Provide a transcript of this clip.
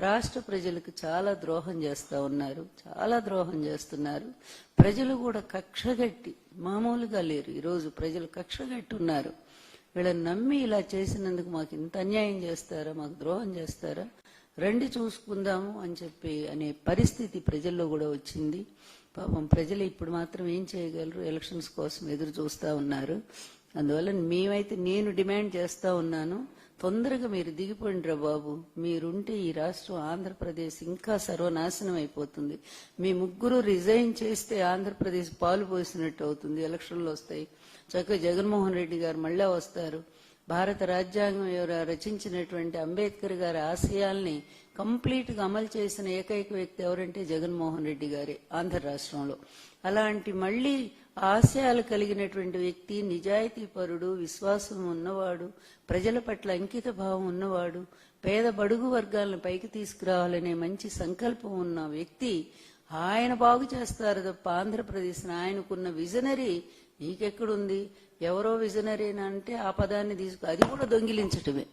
రాష్ట్ర ప్రజలకు చాలా ద్రోహం చేస్తూ ఉన్నారు చాలా ద్రోహం చేస్తున్నారు. ప్రజలు కూడా కక్షగట్టి మామూలుగా లేరు. ఈరోజు ప్రజలు కక్షగట్టి ఉన్నారు. వీళ్ళని నమ్మి ఇలా చేసినందుకు మాకు ఇంత అన్యాయం చేస్తారా మాకు ద్రోహం చేస్తారా? రండి చూసుకుందాము అని చెప్పి అనే పరిస్థితి ప్రజల్లో కూడా వచ్చింది. పాపం ప్రజలు ఇప్పుడు మాత్రం ఏం చేయగలరు? ఎలక్షన్స్ కోసం ఎదురు చూస్తూ ఉన్నారు. అందువల్ల మేమైతే నేను డిమాండ్ చేస్తూ ఉన్నాను. తొందరగా మీరు దిగిపోండిరా బాబు. మీరుంటే ఈ రాష్ట్రం ఆంధ్రప్రదేశ్ ఇంకా సర్వనాశనం అయిపోతుంది. మీ ముగ్గురు రిజైన్ చేస్తే ఆంధ్రప్రదేశ్ పాలు పోసినట్టు అవుతుంది. ఎలక్షన్లు వస్తాయి. చక్కగా జగన్మోహన్ రెడ్డి గారు మళ్ళా వస్తారు. భారత రాజ్యాంగం రచించినటువంటి అంబేద్కర్ గారి ఆశయాల్ని కంప్లీట్గా అమలు చేసిన ఏకైక వ్యక్తి ఎవరంటే జగన్మోహన్ రెడ్డి గారే ఆంధ్ర రాష్ట్రంలో. అలాంటి మళ్ళీ ఆశయాలు కలిగినటువంటి వ్యక్తి నిజాయితీ పరుడు విశ్వాసం ఉన్నవాడు ప్రజల పట్ల అంకిత భావం ఉన్నవాడు పేద బడుగు వర్గాలను పైకి తీసుకురావాలనే మంచి సంకల్పం ఉన్న వ్యక్తి ఆయన బాగు చేస్తారు తప్ప ఆంధ్రప్రదేశ్ ఆయనకున్న విజనరీ నీకెక్కడుంది? ఎవరో విజనరీ అంటే ఆ పదాన్ని తీసుకు అది కూడా దొంగిలించటమే.